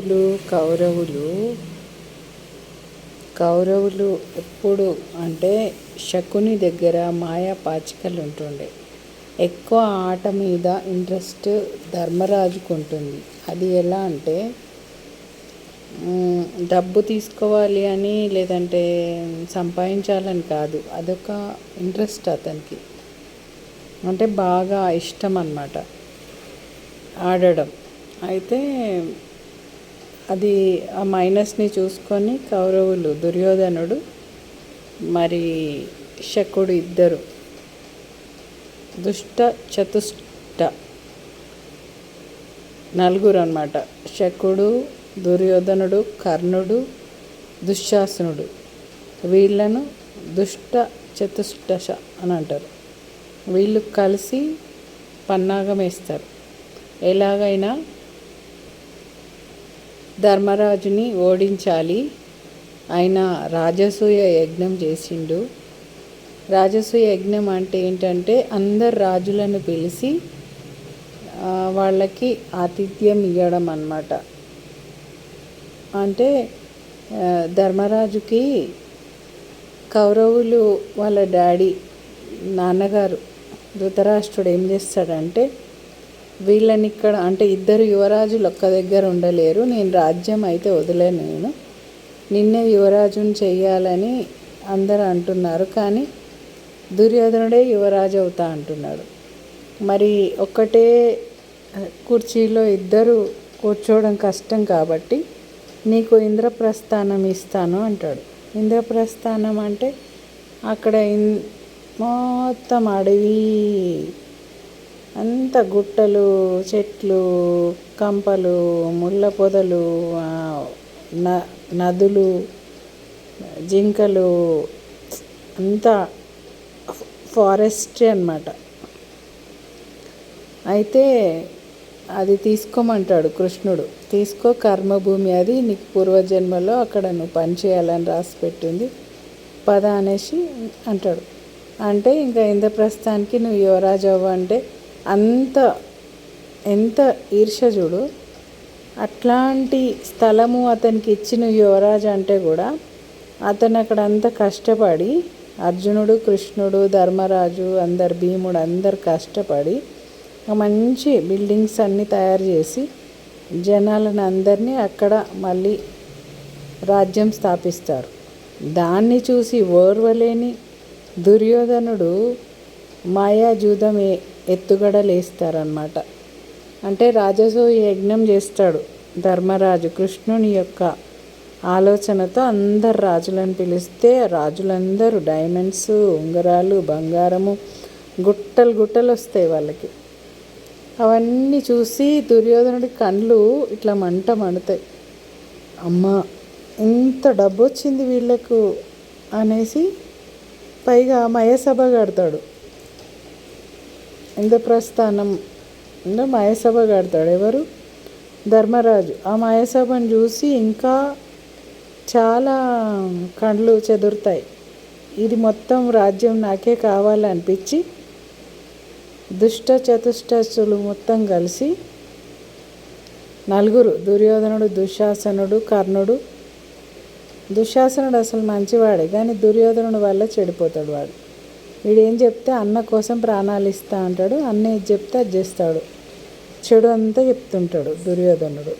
పాండవులు కౌరవులు. కౌరవులు ఎప్పుడు అంటే శకుని దగ్గర మాయా పాచికలు ఉంటుండే ఎక్కువ ఆట మీద ఇంట్రెస్ట్ ధర్మరాజుకు ఉంటుంది అది ఎలా అంటే డబ్బు తీసుకోవాలి అని లేదంటే సంపాదించాలని కాదు. అదొక ఇంట్రెస్ట్ అతనికి. అంటే బాగా ఇష్టం అన్నమాట ఆడడం. అయితే అది ఆ మైనస్ని చూసుకొని కౌరవులు దుర్యోధనుడు మరి శకుడు ఇద్దరు. దుష్ట చతుష్ట నలుగురు అన్నమాట శకుడు దుర్యోధనుడు కర్ణుడు దుశ్శాసనుడు. వీళ్ళను దుష్ట చతుష్టశ అని అంటారు. వీళ్ళు కలిసి పన్నాగం వేస్తారు. ఎలాగైనా ధర్మరాజుని ఓడించాలి. ఆయన రాజసూయ యజ్ఞం చేసిండు. రాజసూయ యజ్ఞం అంటే ఏంటంటే అందరు రాజులను పిలిచి వాళ్ళకి ఆతిథ్యం ఇవ్వడం అన్నమాట. అంటే ధర్మరాజుకి కౌరవులు వాళ్ళ డాడీ నాన్నగారు ధృతరాష్ట్రుడు ఏం చేస్తాడంటే వీళ్ళని ఇక్కడ అంటే ఇద్దరు యువరాజులు ఒక్క దగ్గర ఉండలేరు. నేను రాజ్యం అయితే వదిలేను నేను. నిన్నే యువరాజుని చెయ్యాలని అందరు అంటున్నారు కానీ దుర్యోధనుడే యువరాజు అవుతా అంటున్నాడు. మరి ఒక్కటే కుర్చీలో ఇద్దరు కూర్చోవడం కష్టం కాబట్టి నీకు ఇంద్రప్రస్థానం ఇస్తాను అంటాడు. ఇంద్రప్రస్థానం అంటే అక్కడ ఇన్- మొత్తం అడవి. అంత గుట్టలు చెట్లు కంపలు ముళ్ళ పొదలు న- నదులు జింకలు అంతా ఫారెస్ట్ అన్నమాట. అయితే అది తీసుకోమంటాడు కృష్ణుడు. తీసుకో కర్మభూమి అది నీకు పూర్వజన్మలో అక్కడ నువ్వు పని చేయాలని రాసి పెట్టింది. పద అనేసి అంటాడు. అంటే ఇంకా ఇంద్రప్రస్థానికి నువ్వు యువరాజు అవ్వ అంటే అంత ఎంత ఈర్ష చూడు. అట్లాంటి స్థలము అతనికి ఇచ్చిన యువరాజు అంటే కూడా అతను అక్కడ అంత కష్టపడి అర్జునుడు కృష్ణుడు ధర్మరాజు అందరు భీముడు అందరు కష్టపడి మంచి బిల్డింగ్స్ అన్నీ తయారు చేసి జనాలను అందరినీ అక్కడ మళ్ళీ రాజ్యం స్థాపిస్తారు. దాన్ని చూసి ఓర్వలేని దుర్యోధనుడు మాయాజూదం ఏ- ఎత్తుగడలేస్తారనమాట అంటే రాజసూయ యజ్ఞం చేస్తాడు ధర్మరాజు కృష్ణుని యొక్క ఆలోచనతో అందరు రాజులను పిలిస్తే రాజులందరూ డైమండ్స్ ఉంగరాలు బంగారము గుట్టలు గుట్టలు వస్తాయి వాళ్ళకి. అవన్నీ చూసి దుర్యోధనుడి కళ్ళు ఇట్లా మంట మండుతాయి. అమ్మా ఇంత డబ్బు వచ్చింది వీళ్ళకు అనేసి పైగా మయసభ కడతాడు. ఇంద్రప్రస్థానంలో మాయసభ మయసభ కడతాడు. ఎవరు? ధర్మరాజు. ఆ మాయసభను చూసి ఇంకా చాలా కండ్లు చెదురుతాయి. ఇది మొత్తం రాజ్యం నాకే కావాలనిపించి దుష్ట చతుష్టసులు మొత్తం కలిసి నలుగురు దుర్యోధనుడు దుశ్శాసనుడు కర్ణుడు. దుశ్శాసనుడు అసలు మంచివాడే కానీ దుర్యోధనుడు వల్ల చెడిపోతాడు వాడు. వీడేం చెప్తే అన్న కోసం ప్రాణాలు ఇస్తా అంటాడు అన్న ఏది చెప్తే అది చేస్తాడు. చెడు అంతా చెప్తుంటాడు దుర్యోధనుడు.